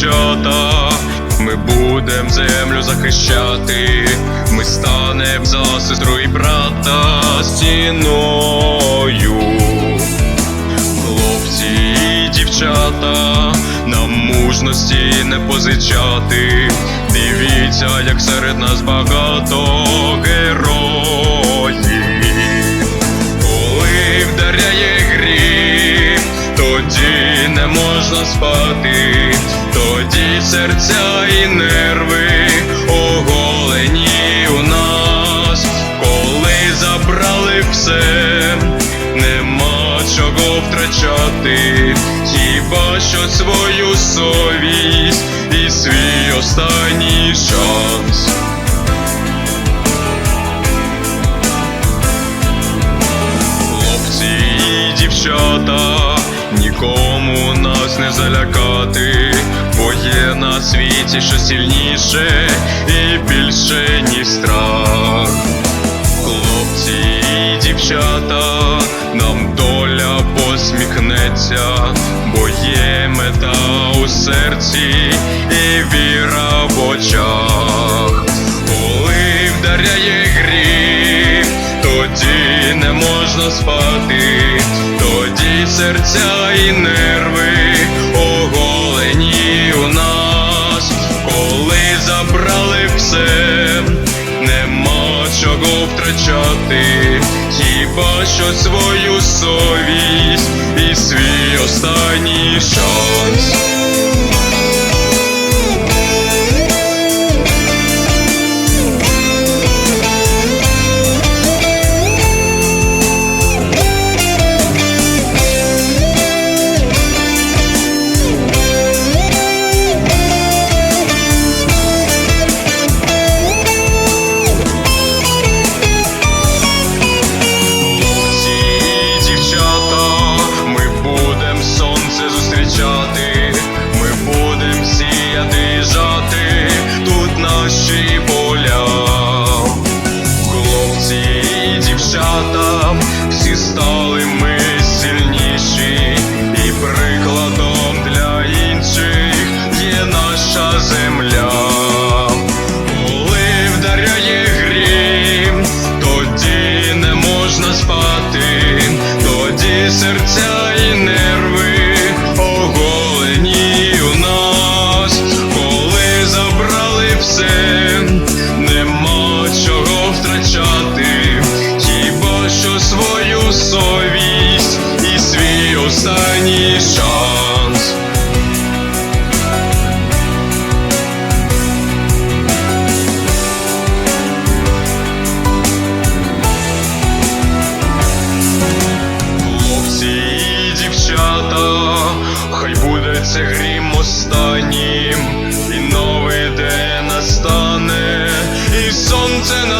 дівчата, ми будем землю захищати, ми станем за сестру і брата стіною. Хлопці і дівчата, нам мужності не позичати. Дивіться, як серед нас багато героїв. Можна спати, тоді серця і нерви оголені у нас, коли забрали все, нема чого втрачати, хіба що свою совість і свій останній шанс. Хлопці і дівчата, нікому нас не залякати, бо є на світі що сильніше і більше, ніж страх. Хлопці і дівчата, нам доля посміхнеться, бо є мета у серці і віра в очах. Коли вдаряє грім, тоді не можна спати, тоді серця і нерви втрачати, хіба що свою совість і свій останній шанс. Серця і нерви оголені у нас, коли забрали все, нема чого втрачати, хіба що свою совість і свій останній шанс. and